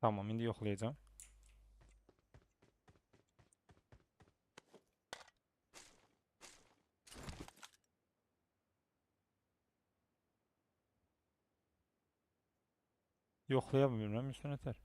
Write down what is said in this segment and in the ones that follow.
Tamam, indi yoxlayacağam. Yoxlaya bilmirəm, üstün ötər.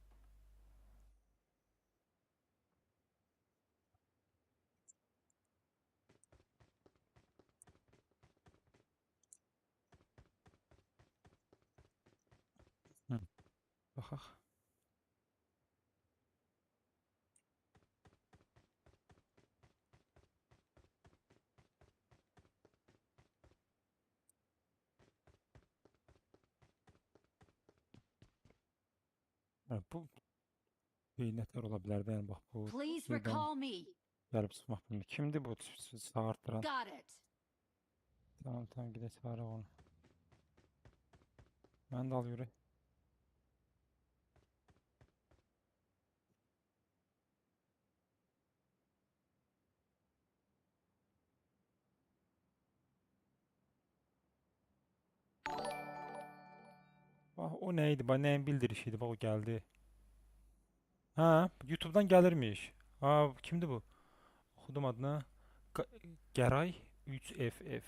Bu beynətlər ola bilər də, yəni bax bu Please recall me. gəlib çıxmaq bilmir. Kimdir bu çağırtıran? Got it. Tamam tamam gidelim çağıraq onu. Mən də al yürü. Bax o nə idi? Bax nəyin bildirişi idi? Bax o gəldi. Hə, YouTube-dan gəlirmiş. Ha, kimdir bu? Oxudum adını. Qa- Gəray 3FF.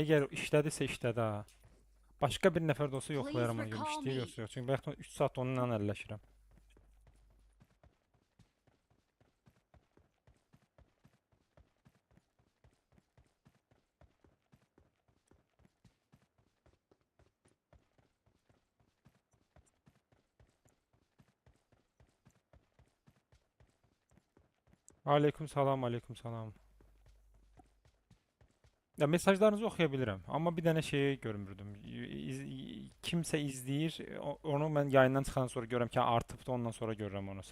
Əgər işlədirsə işlədi ha. Başqa bir nəfər də olsa recall işləyir me. yoxsa yox. Çünki bayaqdan 3 saat onunla əlləşirəm. Aleyküm salam, aleyküm salam. Ya mesajlarınızı oxuya bilirəm, amma bir dənə şeyi görmürdüm. İz- kimsə izləyir, o- onu mən yayından çıxandan sonra görürəm ki, artıbdı, ondan sonra görürəm onu.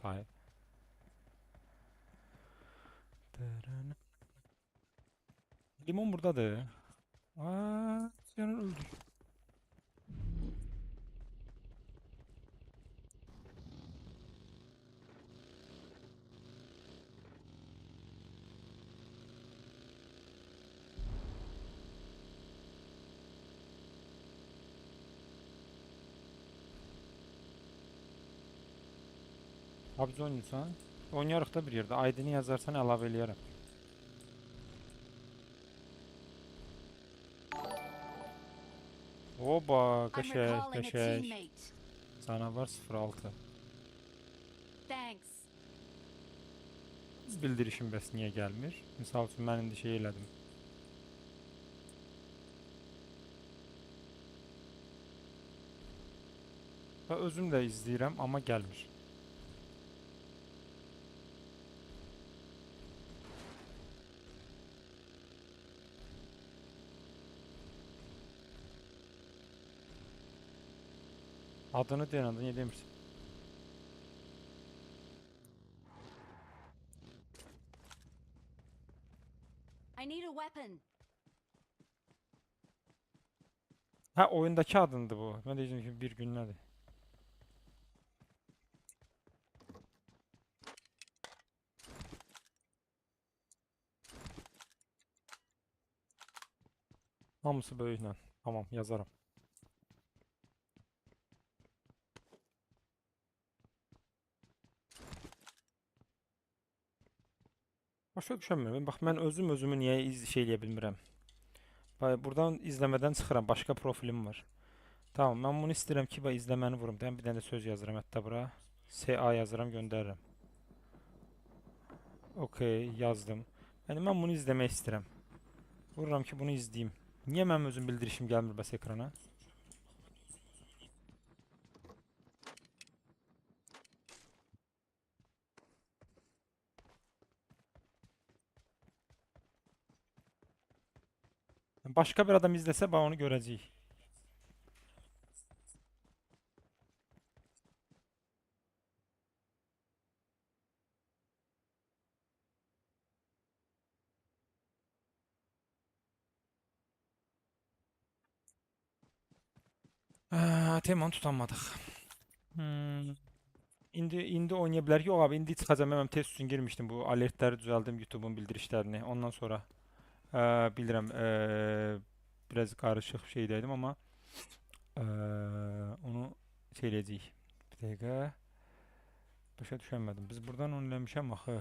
Dırın. Limon buradadır. Aa, sen öldür. PUBG oynayırsan, oynayarıq da bir yerdə. ID-ni yazarsan əlavə eləyərəm. Oba, qəşəng. teammate. Canavar 06. Thanks. Bildirişim bəs niyə gəlmir? Misal üçün mən indi şey elədim. Və özüm də izləyirəm, amma gəlmir. Adını anda niyə demirsən? I need a weapon. Ha oyundaki adındı bu. Ben de ki bir gün nədir? Hamısı böyüklə. Tamam yazarım. Başa düşəmirəm. Bax mən özüm özümü niyə iz şey eləyə bilmirəm. Bax izləmədən çıxıram. Başqa profilim var. Tamam, mən bunu istəyirəm ki, bax izləməni vurum. Deyəm bir dənə də söz yazıram hətta bura. SA yazıram, göndərirəm. Okay, yazdım. Yəni mən bunu izləmək istəyirəm. Vururam ki, bunu izləyim. Niyə mənim özüm bildirişim gəlmir bəs ekrana? Başqa bir adam izləsə, bax onu görəcəyik. Aa, temanı tutanmadıq. Hmm. İndi indi oynaya bilər. Yox abi, indi çıxacağam. Mən test üçün girmişdim bu alertləri düzəldim YouTube-un bildirişlərini. Ondan sonra ə, bilirəm, ə, biraz qarışıq şeydəydim amma ə, onu şey eləyəcəyik. Bir dəqiqə. Başa düşəmədim. Biz buradan onu eləmişəm axı.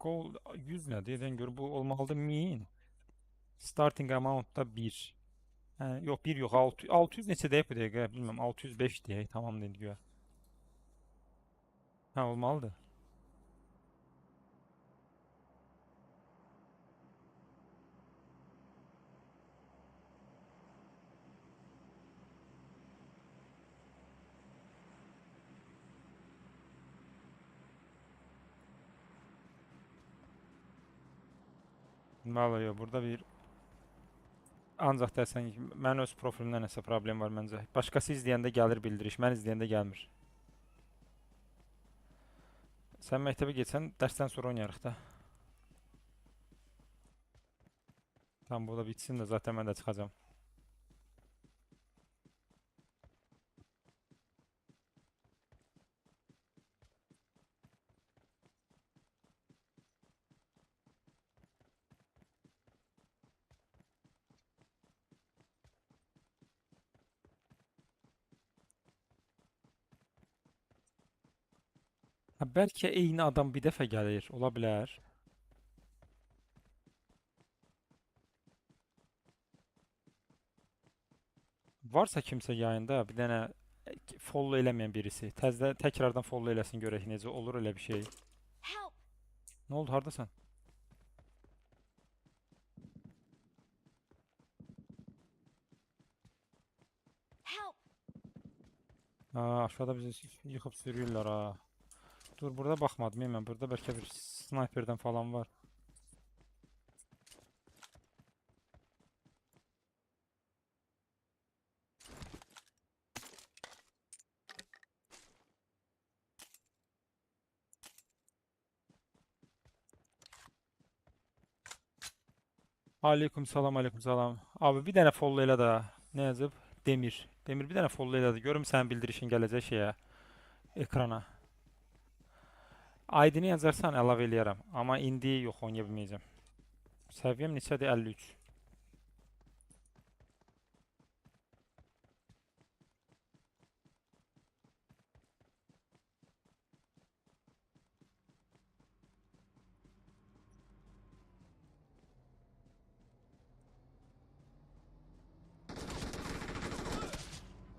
Goal 100 nədir? Edən gör bu olmalıdır 1000. Starting amount da 1. Hə, yox 1 yox 600, 600 neçə deyib bu dəqiqə? Bilmirəm 605 deyək. Tamam dedi güya. Hə olmalıdır. Vallahi yox, burada bir ancaq desən ki, mən öz profilimdə nəsə problem var məncə. Başqası izləyəndə gəlir bildiriş, mən izləyəndə gəlmir. Sən məktəbə getsən, dərsdən sonra oynayarıq da. Tamam, bu da bitsin də zaten mən də çıxacağam. Ha, bəlkə eyni adam bir dəfə gəlir, ola bilər. Varsa kimsə yayında bir dənə e, follow eləməyən birisi, təzə təkrardan follow eləsin görək necə olur elə bir şey. Nə oldu, hardasan? Aa, aşağıda bizi yıxıb sürüyorlar ha. Dur, burada baxmadım mən. Burada bəlkə bir snayperdən falan var. Aleyküm salam, aleyküm salam. Abi bir dənə follow elə də. Nə yazıb? Demir. Demir bir dənə follow elə də. Görüm sənin bildirişin gələcək şeyə, ekrana. ID-ni yazarsan əlavə eləyərəm. Amma indi yox, oynaya bilməyəcəm. Səviyyəm neçədir? 53.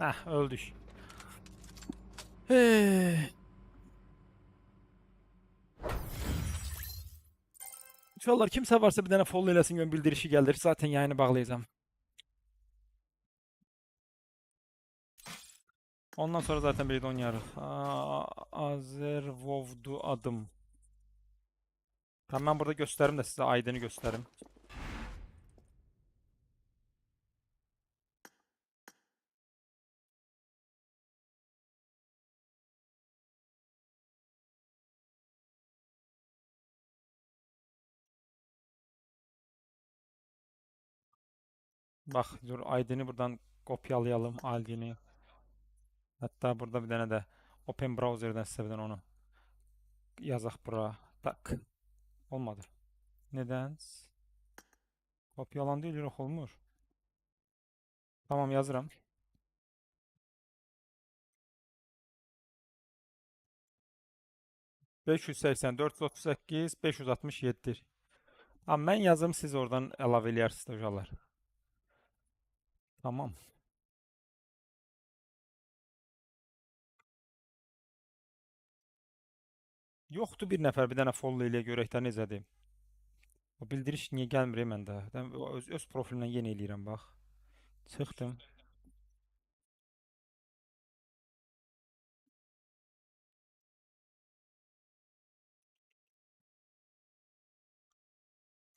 Heh, öldük. Hey. İnşallah kimsə varsa bir dənə follow eləsin, gön bildirişi gəlir. Zaten yayını bağlayacağım. Ondan sonra zaten birlikte oynayarıq. Azervovdu adım. Tamam ben burada gösterim de size ID'ni gösterim. Bak dur ID'ni buradan kopyalayalım ID'ni. Hatta burada bir tane de Open Browser'dan size onu yazaq bura. Tak. Olmadı. Neden? Kopyalandı yox olmur. Tamam yazıram. Beş yüz səksən, dörd yüz otuz səkkiz, beş yüz altmış yeddi. Amma mən yazım, siz oradan əlavə eləyərsiniz də uşaqlar. Tamam. Yoxdur bir nəfər, bir dənə follow eləyə görək də necədir. O bildiriş niyə gəlmir e məndə? Mən öz, öz profilimdən yenə eləyirəm bax. Çıxdım.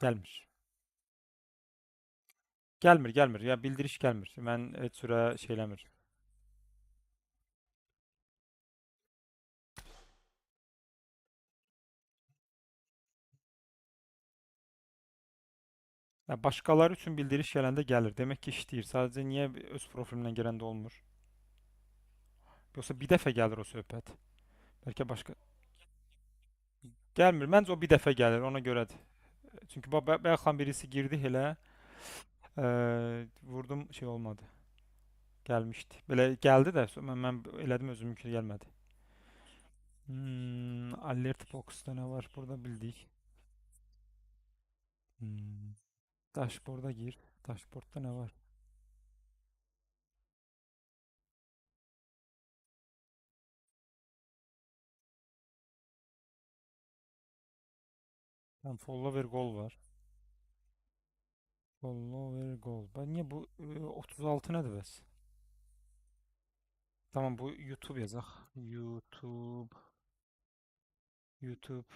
Gəlmir. Gəlmir, gəlmir. Ya bildiriş gəlmir. Mən heç sürə şey eləmir. Ya başqaları üçün bildiriş gələndə gəlir. Demək ki işləyir. Sadəcə niyə öz profilimdən gələndə olmur? Yoxsa bir dəfə gəlir o söhbət. Bəlkə başqa gəlmir. Məncə o bir dəfə gəlir, ona görədir. Çünki bayaqdan birisi girdi elə. Vurdum şey olmadı. Gəlmişdi. Belə gəldi də so- mən, mən elədim özümünkü gəlmədi. Hmm, alert box'ta ne var burada bildik. Hmm. Dashboard'a gir. Dashboard'da ne var? Tamam, follower goal var. Goal. Ben niye bu e, 36 nedir bəs? Tamam bu YouTube yazaq. YouTube. YouTube.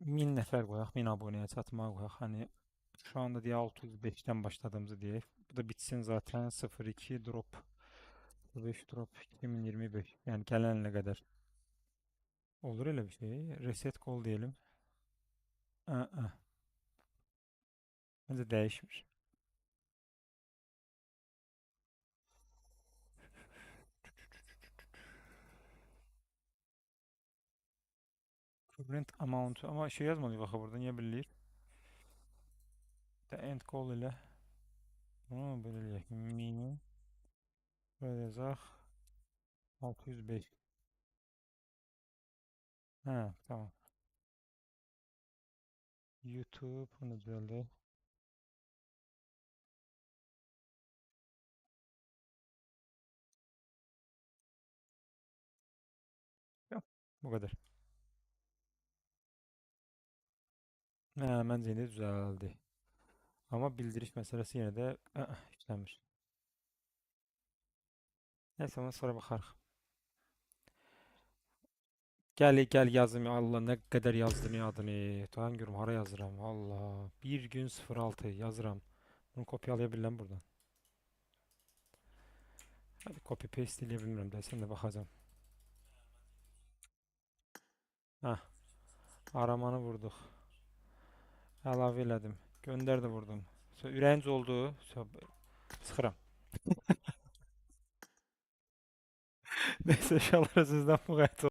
1000 nəfər qoyaq, 1000 abunəyə çatmağa qoyaq. Hani şu anda diye 605'ten başladığımızı diye. Bu da bitsin zaten 02 drop 5 drop 2025. Yani gelenle kadar. Olur öyle bir şey. Reset call diyelim. Aa, bence değişmiş. Current amount ama şey yazmadı bak burada niye bilir? The end call ile. Aa, böyle eləyək. Minimum. Böyle yazaq. 605. Ha tamam. YouTube bunu düzeldi. Yok, bu kadar. Bence yine düzeldi. Ama bildiriş meselesi yine de ı-ı, işlenmiş. Neyse ona sonra bakarız. Gel gel yazım ya Allah ne kadar yazdın ya adını. Tamam görüm hara yazıram. Allah. Bir gün 06 yazıram. Bunu kopyalayabilirim buradan. Hadi copy paste diyebilirim desem de bakacağım. Hah. Aramanı vurduk. Əlavə elədim. Göndər də vurdum. Ürəyincə oldu. Sıxıram. Neyse inşallah sizdən bu qədər